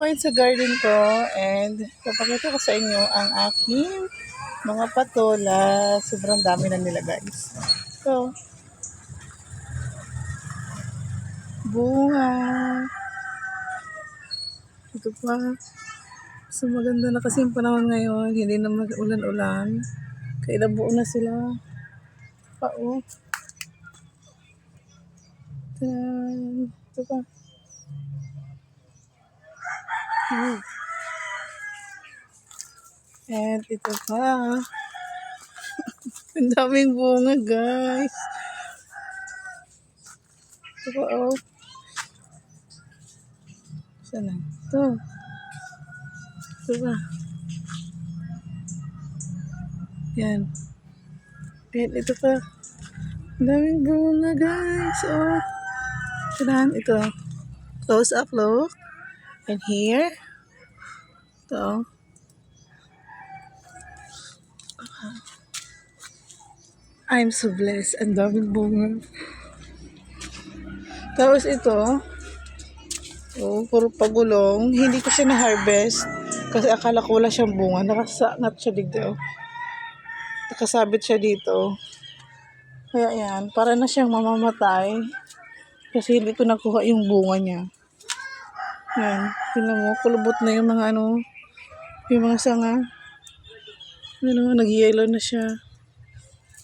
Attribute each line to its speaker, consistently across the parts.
Speaker 1: point sa garden ko and papakita ko sa inyo ang aking mga patola. Sobrang dami na nila guys. So, bunga. Ito pa. So maganda na kasi yung panahon ngayon. Hindi na mag-ulan-ulan. Kaya nabuo na sila. Pa, oh. Ito pa. Hmm. And ito pa. Ang daming bunga, guys. Ito pa, oh. Saan na? Ito. Ito pa. Yan. And ito pa. Ang daming bunga, guys. Oh. Saan? Ito. Close up look. And here. Ito. I'm so blessed. Ang daming bunga. Tapos ito, oh, puro pagulong. Hindi ko siya na-harvest kasi akala ko wala siyang bunga. Nakasangat siya dito. oh. Nakasabit siya dito. Kaya yan, para na siyang mamamatay kasi hindi ko nakuha yung bunga niya. Yan, tingnan mo, kulubot na yung mga ano, yung mga sanga. Ano, nag-yellow na siya.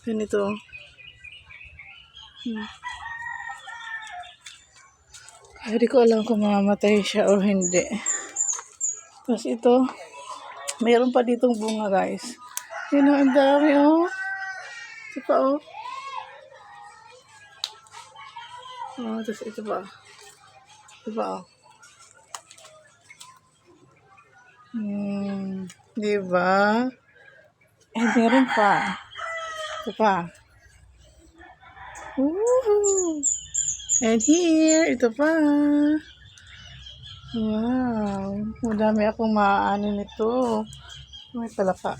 Speaker 1: Ganito. Hmm. Hindi ko alam kung mamamatay siya o hindi. Tapos ito, mayroon pa ditong bunga guys. Yun o, ang dami oh. Ito pa oh. Oh, tapos ito pa. Ito pa oh. Hmm, di ba? Eh, meron pa. Ito pa. Woohoo! And here, ito pa. Wow. Madami akong maaano nito. May palaka.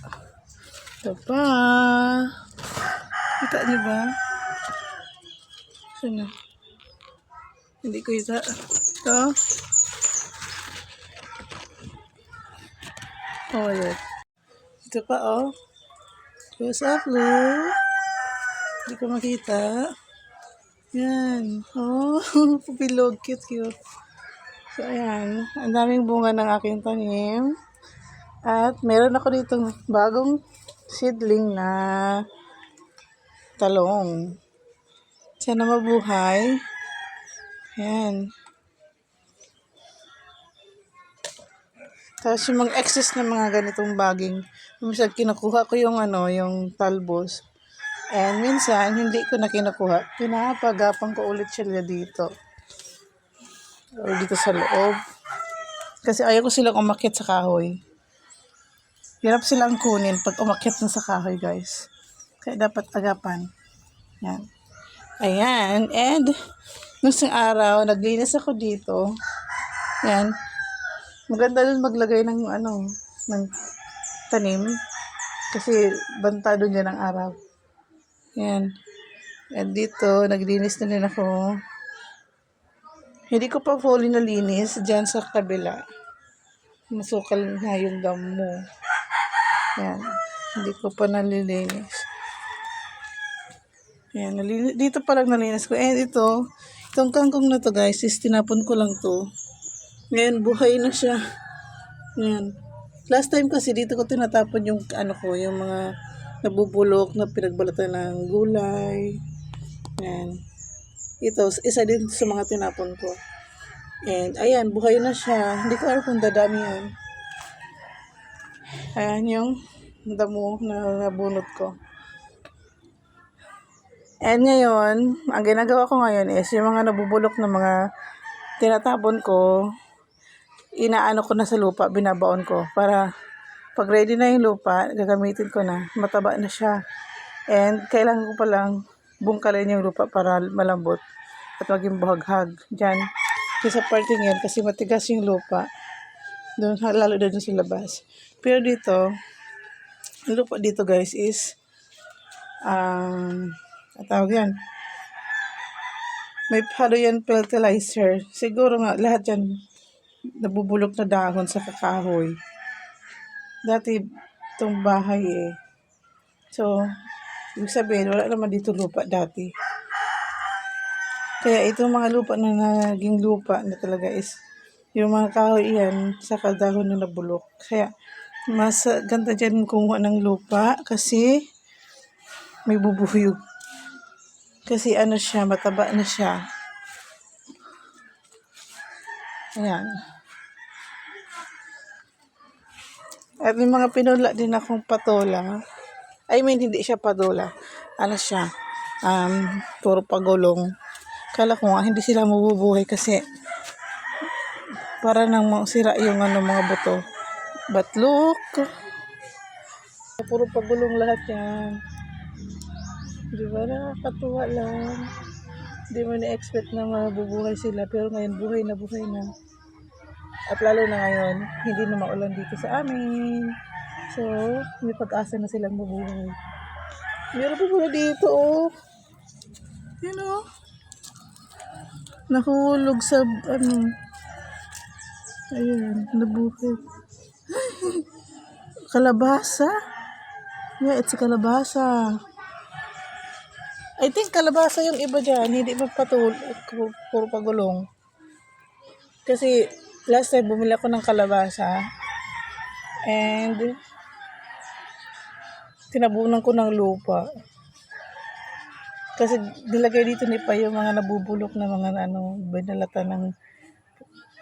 Speaker 1: Ito pa. Kita niyo ba? Sino? Hindi ko kita. Ito. Yun. Ito pa, oh. Close up, look. Hindi ko makita. Yan. Oh, pupilog. Cute, cute. So, ayan. Ang daming bunga ng aking tanim. At meron ako dito bagong seedling na talong. Sana mabuhay. Ayan. Tapos yung mga excess na mga ganitong baging, minsan kinukuha ko yung ano, yung talbos. And minsan, hindi ko na kinukuha. Pinapagapang ko ulit sila dito. O dito sa loob. Kasi ayaw ko silang umakyat sa kahoy. Hirap silang kunin pag umakyat na sa kahoy, guys. Kaya dapat agapan. Yan. Ayan. And, nung isang araw, naglinis ako dito. Yan. Maganda din maglagay ng ano, ng tanim. Kasi bantado niya ng araw. Yan. At dito, naglinis na rin ako. Hindi ko pa fully nalinis dyan sa kabila. Masukal na yung damo. Yan. Hindi ko pa nalilinis. Yan. Nalilinis. Dito pa lang nalinis ko. And ito, itong kangkong na to guys, is tinapon ko lang to. Ngayon, buhay na siya. Yan. Last time kasi dito ko tinatapon yung ano ko, yung mga nabubulok na pinagbalatan ng gulay. Yan. Ito, isa din sa mga tinapon ko. And, ayan, buhay na siya. Hindi ko alam kung dadami yan. Ayan yung damo na nabunot ko. And ngayon, ang ginagawa ko ngayon is yung mga nabubulok na mga tinatapon ko, inaano ko na sa lupa, binabaon ko para pag ready na yung lupa, gagamitin ko na, mataba na siya. And kailangan ko palang bungkalin yung lupa para malambot at maging buhaghag. Diyan, yung sa parting kasi matigas yung lupa. Doon, lalo doon sa labas. Pero dito, ang lupa dito guys is, um, ang tawag yan, may halo yan fertilizer. Siguro nga, lahat yan nabubulok na dahon sa kakahoy. Dati, itong bahay eh. So, ibig sabihin, wala naman dito lupa dati. Kaya itong mga lupa na naging lupa na talaga is yung mga kahoy yan sa kadahon na nabulok. Kaya mas ganda dyan kumuha ng lupa kasi may bubuyog. Kasi ano siya, mataba na siya. Ayan. At may mga pinula din akong patola. I mean, hindi siya patola. Ano siya? Um, puro pagulong. Kala ko nga, hindi sila mabubuhay kasi para nang sira yung ano, mga buto. But look, puro pagulong lahat yan. Di ba nakakatuwa lang? Hindi mo na-expect na mabubuhay sila pero ngayon buhay na buhay na. At lalo na ngayon, hindi na maulan dito sa amin. So, may pag-asa na silang mabuhay. Meron pa pala dito, oh. Yan, oh. Nahulog sa, ano, Ayan, nabuhay. kalabasa? Yeah, it's a kalabasa. I think kalabasa yung iba dyan. Hindi pa patul, pu- puro pagulong. Kasi last time bumili ako ng kalabasa. And tinabunan ko ng lupa. Kasi nilagay dito ni pa yung mga nabubulok na mga ano, binalata ng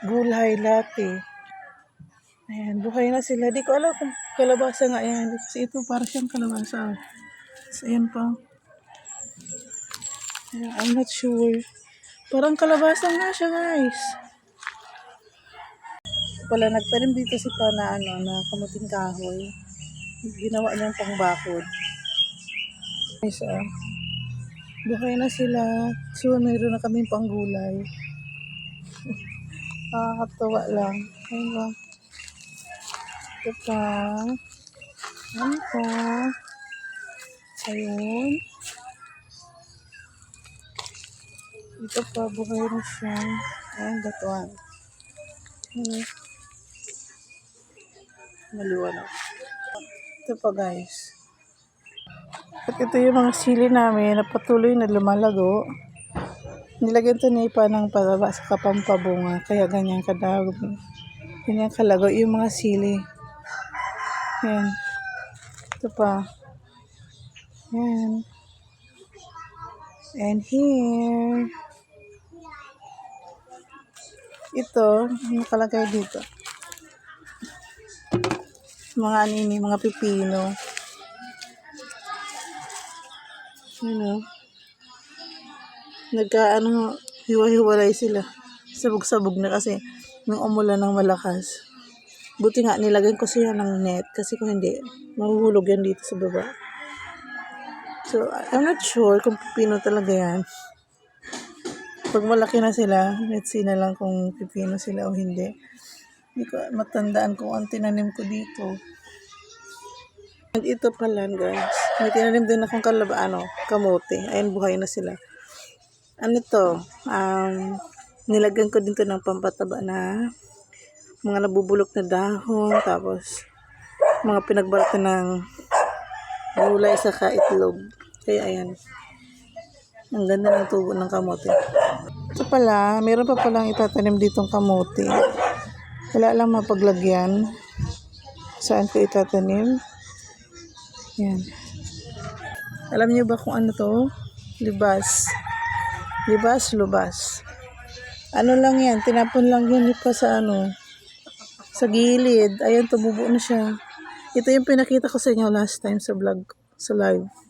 Speaker 1: gulay latte. Ayan, buhay na sila. Di ko alam kung kalabasa nga yan. Kasi ito para siyang kalabasa. So, ayan pa. I'm not sure. Parang kalabasa nga siya, guys. Pala, nagtanim dito si pa na, ano, na kamuting kahoy. Ginawa niyang pangbakod. Guys, ah. Buhay na sila. So, mayroon na kaming panggulay. Nakakatawa lang. Ayun ba? Ito pa. Ano pa? Ayun. Ito pa, buhay na siya. Ayan, that one. Maliwanag. Ito pa, guys. At ito yung mga sili namin na patuloy na lumalago. Nilagyan to ni pa ng pataba sa kapampabunga. Kaya ganyan kadago. Ganyan kalago yung mga sili. Yan. Ito pa. Yan. And here. Ito, nakalagay dito. Mga anini, mga pipino. Ano? Nagka, ano, hiwa-hiwalay sila. Sabog-sabog na kasi nung umulan ng malakas. Buti nga, nilagyan ko siya ng net kasi kung hindi, mahuhulog yan dito sa baba. So, I'm not sure kung pipino talaga yan. Pag malaki na sila, let's see na lang kung pipino sila o hindi. Hindi ko matandaan kung ang tinanim ko dito. And ito pala guys, may tinanim din akong kalaba, ano, kamote. Ayun, buhay na sila. Ano to? Um, nilagyan ko din to ng pampataba na mga nabubulok na dahon, tapos mga pinagbalatan ng gulay sa kaitlog. Kaya ayan. Ang ganda ng tubo ng kamote. Ito pala, meron pa palang itatanim ditong kamote. Wala lang mapaglagyan. Saan ko itatanim? Yan. Alam niyo ba kung ano to? Libas. Libas, lubas. Ano lang yan, tinapon lang yun pa sa ano, sa gilid. Ayan, tumubo na siya. Ito yung pinakita ko sa inyo last time sa vlog, sa live.